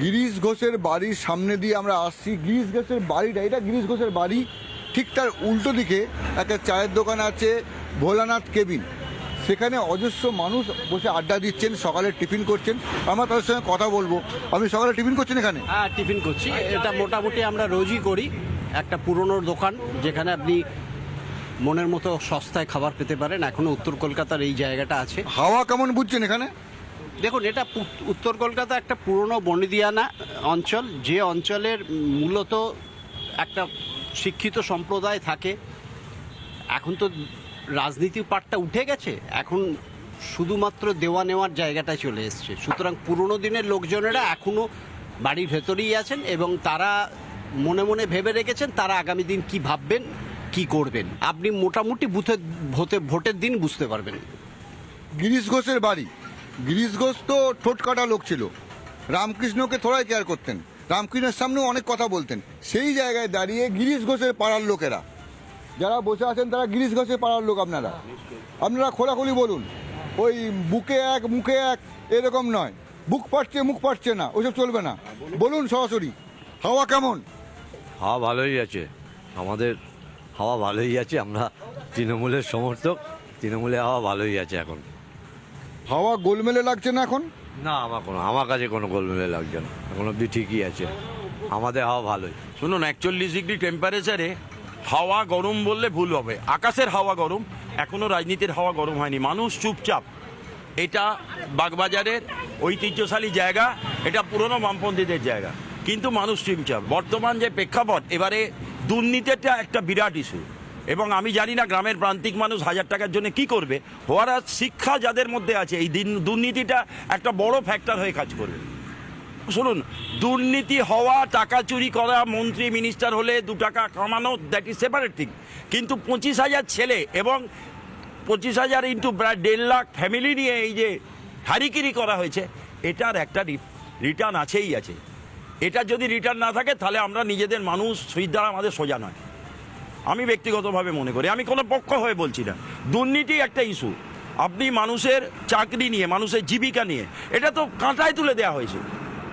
গিরিশ ঘোষের বাড়ির সামনে দিয়ে আমরা আসছি। গিরিশ ঘোষের বাড়িটা এটা গিরিশ ঘোষের বাড়ি। ঠিক তার উল্টো দিকে একটা চায়ের দোকান আছে ভোলানাথ কেবিন। সেখানে অজস্র মানুষ বসে আড্ডা দিচ্ছেন সকালে টিফিন করছেন। আমরা তাদের সঙ্গে কথা বলব। আপনি সকালে টিফিন করছেন এখানে? হ্যাঁ টিফিন করছি। এটা মোটামুটি আমরা রোজই করি। একটা পুরনো দোকান যেখানে আপনি মনের মতো সস্তায় খাবার পেতে পারেন। এখনও উত্তর কলকাতার এই জায়গাটা আছে। হাওয়া কেমন বুঝছেন এখানে? দেখুন, এটা উত্তর কলকাতা একটা পুরনো বনিদিয়ানা অঞ্চল। যে অঞ্চলের মূলত একটা শিক্ষিত সম্প্রদায় থাকে। এখন তো রাজনীতির পাটটা উঠে গেছে। এখন শুধুমাত্র দেওয়া নেওয়ার জায়গাটায় চলে এসছে। সুতরাং পুরনো দিনের লোকজনেরা এখনও বাড়ির ভেতরেই আছেন এবং তারা মনে মনে ভেবে রেখেছেন তারা আগামী দিন কি ভাববেন, কি করবেন। আপনি মোটামুটি বুথে, ভোটে, ভোটের দিন বুঝতে পারবেন। গিরিশ ঘোষের বাড়ি। গিরিশ ঘোষ তো লোক ছিল। রামকৃষ্ণকে থোড়াই কেয়ার করতেন। রামকৃষ্ণের সামনেও অনেক কথা বলতেন। সেই জায়গায় দাঁড়িয়ে গিরিশ ঘোষের পাড়ার লোকেরা। যারা বসে আছেন তারা গিরিশ ঘোষের পাড়ার লোক আপনারা। আপনারা খোলাখুলি বলুন, ওই বুকে এক, মুখে এক, এরকম নয়। বুক পাটছে মুখ পাটছে না, ওইসব চলবে না। বলুন সরাসরি, হাওয়া কেমন? হাওয়া ভালোই আছে। আমাদের হাওয়া ভালোই আছে, আমরা তৃণমূলের সমর্থক। তৃণমূলের হাওয়া ভালোই আছে এখন। হাওয়া গোলমেলে লাগছে না এখন? না, আমার কোনো, আমার কাছে কোনো গোলমেলে লাগছে না। এখন অব্দি ঠিকই আছে। আমাদের হাওয়া ভালোই। শুনুন, একচল্লিশ ডিগ্রি টেম্পারেচারে হাওয়া গরম বললে ভুল হবে। আকাশের হাওয়া গরম এখনও রাজনীতির হাওয়া গরম হয়নি। মানুষ চুপচাপ। এটা বাগবাজারের ঐতিহ্যশালী জায়গা, এটা পুরনো বামপন্থীদের জায়গা। কিন্তু মানুষ চুপচাপ। বর্তমান যে প্রেক্ষাপট, এবারে দুর্নীতিটা একটা বিরাট ইস্যু এবং আমি জানি না গ্রামের প্রান্তিক মানুষ হাজার টাকার জন্য কি করবে। হওয়ারা শিক্ষা যাদের মধ্যে আছে, এই দিন দুর্নীতিটা একটা বড় ফ্যাক্টর হয়ে কাজ করবে। শুনুন, দুর্নীতি হওয়া, টাকা চুরি করা, মন্ত্রী মিনিস্টার হলে দু টাকা কামানো দ্যাট ইজ সেপারেট থিং কিন্তু পঁচিশ হাজার ছেলে এবং পঁচিশ হাজার ইন্টু প্রায় দেড় লাখ ফ্যামিলি নিয়ে এই যে হারিকিরি করা হয়েছে, এটার একটা রিটার্ন আছেই আছে। এটা যদি রিটার্ন না থাকে, তাহলে আমরা নিজেদের মানুষ সুইচ আমাদের সোজা নয়। আমি ব্যক্তিগতভাবে মনে করি, আমি কোনো পক্ষ হয়ে বলছি না। দুর্নীতি একটা ইস্যু। আপনি মানুষের চাকরি নিয়ে, মানুষের জীবিকা নিয়ে, এটা তো কাঁটায় তুলে দেওয়া হয়েছে।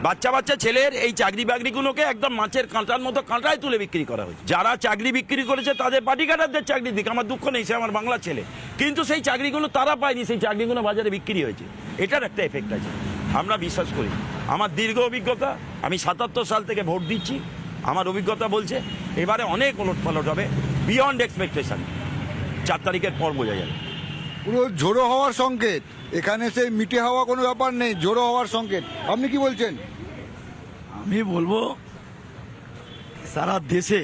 বাচ্চা বাচ্চা ছেলের এই চাকরি বাকরিগুলোকে একদম মাছের কাঁটার মতো কাঁটায় তুলে বিক্রি করা হয়েছে। যারা চাকরি বিক্রি করেছে, তাদের পার্টি কাটারদের চাকরি দিক। আমার দুঃখ নেই, সে আমার বাংলা ছেলে। কিন্তু সেই চাকরিগুলো তারা পায়নি, সেই চাকরিগুলো বাজারে বিক্রি হয়েছে। এটার একটা এফেক্ট আছে। আমরা বিশ্বাস করি, আমার দীর্ঘ অভিজ্ঞতা, আমি সাতাত্তর সাল থেকে ভোট দিচ্ছি। আমার অভিজ্ঞতা বলছে এবারে অনেক ওলট পালট হবে বিয়ন্ড এক্সপেকটেশন চার তারিখের পর বোঝা যাবে। পুরো ঝোড়ো হওয়ার সংকেত। এখানে সেই মিটে হওয়া কোনো ব্যাপার নেই ঝোড়ো হওয়ার সংকেত। আপনি কি বলছেন? আমি বলব সারা দেশে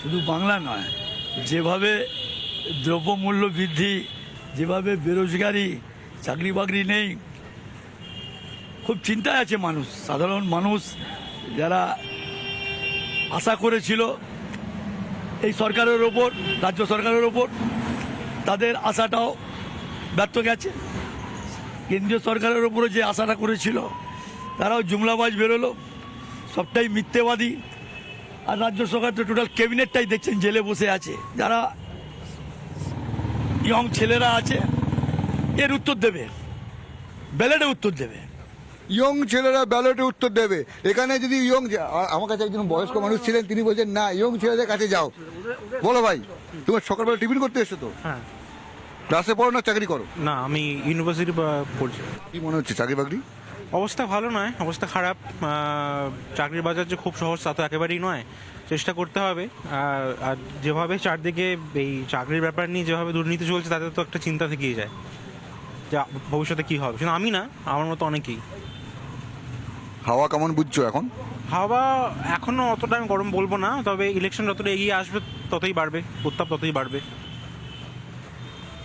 শুধু বাংলা নয় যেভাবে দ্রব্যমূল্য বৃদ্ধি যেভাবে বেরোজগারি চাকরি বাকরি নেই খুব চিন্তায় আছে মানুষ সাধারণ মানুষ যারা আশা করেছিল এই সরকারের ওপর, রাজ্য সরকারের ওপর। তাদের আশাটাও ব্যর্থ গেছে। কেন্দ্রীয় সরকারের ওপরে যে আশাটা করেছিল, তারাও জুমলাবাজ বেরোলো। সবটাই মিথ্যেবাদী। আর রাজ্য সরকার তো টোটাল ক্যাবিনেটটাই দেখছেন, জেলে বসে আছে। যারা ইয়ং ছেলেরা আছে, এর উত্তর দেবে। ব্যালেটে উত্তর দেবে। ইয়ং ছেলেরা ব্যালটে উত্তর দেবে। এখানে যদি ইয়ং আমার কাছে একজন বয়স্ক মানুষ ছিলেন তিনি বলছেন না ইয়ং ছেলেদের কাছে যাও। বলো ভাই তোমার সকালবেলা টিফিন করতে এসছো তো। হ্যাঁ। ক্লাসে পড়ো না চাকরি করো। না আমি ইউনিভার্সিটি পড়ছি। কি মনে হচ্ছে চাকরি বাকরি? অবস্থা ভালো নয় অবস্থা খারাপ। চাকরির বাজার যে খুব সহজ তা তো একেবারেই নয়। চেষ্টা করতে হবে। আর আর যেভাবে চারদিকে এই চাকরির ব্যাপার নিয়ে যেভাবে দুর্নীতি চলছে তাতে তো একটা চিন্তা থেকেই যায়। যে ভবিষ্যতে কি হবে? শুধু আমি না আমার মতো অনেকেই। হাওয়া কেমন বুঝছ এখন? হাওয়া এখনও অতটা আমি গরম বলব না তবে ইলেকশন যতটা এগিয়ে আসবে ততই বাড়বে উত্তাপ ততই বাড়বে।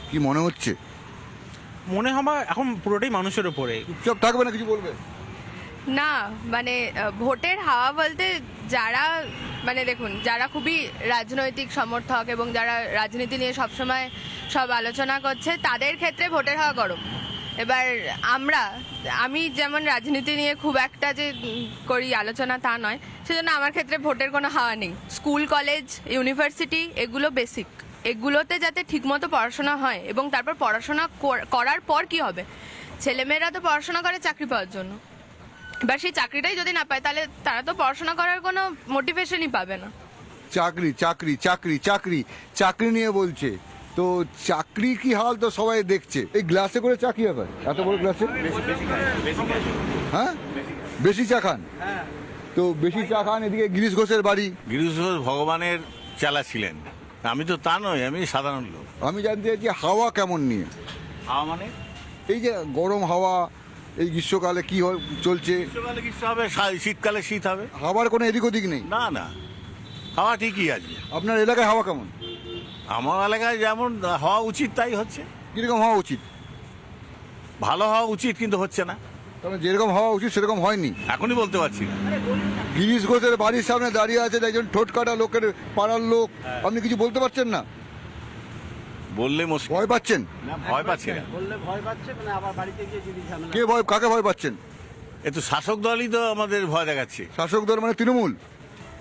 কি মনে হচ্ছে? মনে হয় এখন পুরোটাই মানুষের উপরে। চুপচাপ থাকবে না কিছু বলবে? না মানে ভোটের হাওয়া বলতে যারা মানে দেখুন যারা খুবই রাজনৈতিক সমর্থক এবং যারা রাজনীতি নিয়ে সবসময় সব আলোচনা করছে তাদের ক্ষেত্রে ভোটের হাওয়া গরম। এবার আমরা, আমি যেমন রাজনীতি নিয়ে খুব একটা যে করি আলোচনা তা নয়, সেজন্য আমার ক্ষেত্রে ভোটের কোনো হাওয়া নেই। স্কুল, কলেজ, ইউনিভার্সিটি, এগুলো বেসিক এগুলোতে যাতে ঠিকমতো পড়াশোনা হয় এবং তারপর পড়াশোনা কর- করার পর কি হবে? ছেলেমেয়েরা তো পড়াশোনা করে চাকরি পাওয়ার জন্য। এবার সেই চাকরিটাই যদি না পায়, তাহলে তারা তো পড়াশোনা করার কোনো মোটিভেশনই পাবে না। চাকরি চাকরি চাকরি চাকরি চাকরি নিয়ে বলছে। তো চাকরি কি হাল তো সবাই দেখছে। এই গ্লাসে করে চা কি হবে এত বড় গ্লাসে? হ্যাঁ? বেশি চা খান? তো বেশি চা খান এদিকে গিরিশ ঘোষের বাড়ি। গিরিশ ঘোষ ভগবানের চালা ছিলেন। আমি তো তা নই আমি সাধারণ লোক। আমি জানতে চাইছি হাওয়া কেমন নিয়ে? হাওয়া মানে? এই যে গরম হাওয়া এই গ্রীষ্মকালে কি হয়- চলছে? গ্রীষ্মকালে গ্রীষ্ম হবে? শীতকালে শীত হবে। হাওয়ার কোনো এদিক ওদিক নেই? না না। হাওয়া ঠিকই আছে। আপনার এলাকায় হাওয়া কেমন? আমার এলাকায় যেমন হওয়া উচিত তাই হচ্ছে। কীরকম হওয়া উচিত? ভালো হওয়া উচিত কিন্তু হচ্ছে না। কারণ যেরকম হওয়া উচিত সেরকম হয়নি। এখনই বলতে পারছি। না। গিরিশ ঘোষের বাড়ির সামনে দাঁড়িয়ে আছেন একজন ঠোঁট কাটা লোকের পাড়ার লোক। আপনি কিছু বলতে পারছেন না? বললে মুশকিল। ভয় পাচ্ছেন? ভয় পাচ্ছি না। বললে ভয় পাচ্ছে মানে আবার বাড়িতে গিয়ে যদি ঝামেলা কে ভয় কাকে ভয় পাচ্ছেন? এ তো শাসক দলই তো আমাদের ভয় দেখাচ্ছে। শাসক দল মানে তৃণমূল?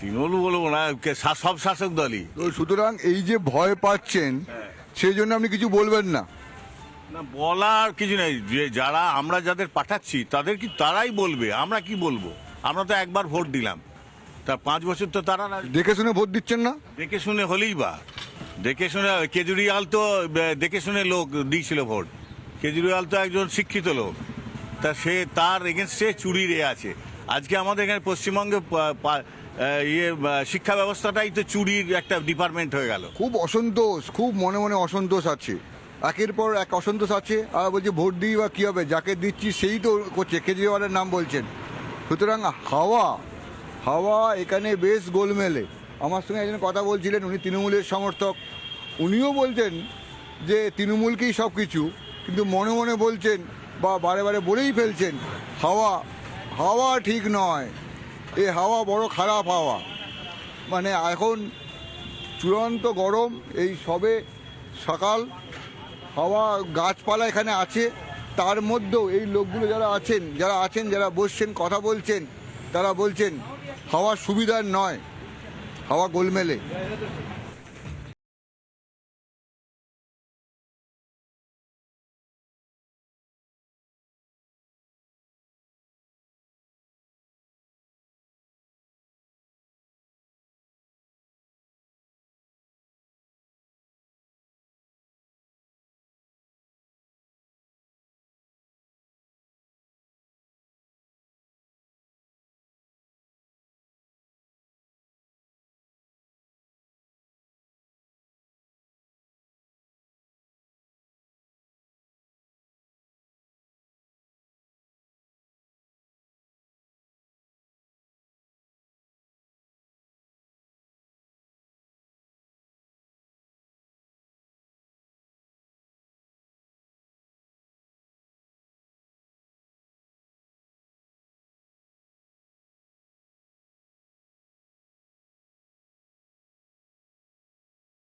তৃণমূল বলব না কে- শা- সব শাসক দলই। তো সুতরাং এই যে ভয় পাচ্ছেন সেই জন্য আপনি কিছু বলবেন না। না বলার কিছু নেই। যে যারা আমরা যাদের পাঠাচ্ছি তাদের কি তারাই বলবে? আমরা কি বলব? আমরা তো একবার ভোট দিলাম। তা পাঁচ বছর তো তারা না দেখে শুনে ভোট দিচ্ছেন না? দেখে শুনে হলেই বা। দেখে শুনে কেজরিওয়াল তো দেখে শুনে লোক দিয়েছিল ভোট। কেজরিওয়াল তো একজন শিক্ষিত লোক। তা সে তার এগেনস্টে চুরি রে আছে। আজকে আমাদের এখানে পশ্চিমবঙ্গে ইয়ে শিক্ষা ব্যবস্থাটাই তো চুরির একটা ডিপার্টমেন্ট হয়ে গেল। খুব অসন্তোষ, খুব মনে মনে অসন্তোষ আছে। একের পর এক অসন্তোষ আছে, আর বলছে ভোট দিই বা কী হবে, যাকে দিচ্ছি সেই তো করছে, কেজরিওয়ালের নাম বলছেন। সুতরাং হাওয়া হাওয়া এখানে বেশ গোলমেলে। আমার সঙ্গে একজন কথা বলছিলেন, উনি তৃণমূলের সমর্থক। উনিও বলছেন যে তৃণমূলকেই সব কিছু কিন্তু মনে মনে বলছেন বা বারে বারে বলেই ফেলছেন, হাওয়া হাওয়া ঠিক নয়। এ হাওয়া বড় খারাপ হাওয়া। মানে এখন চূড়ান্ত গরম, এই সবে সকাল। হাওয়া গাছপালা এখানে আছে। তার মধ্যেও এই লোকগুলো যারা আছেন যারা আছেন, যারা বসছেন, কথা বলছেন, তারা বলছেন হাওয়া সুবিধার নয়। হাওয়া গোলমেলে।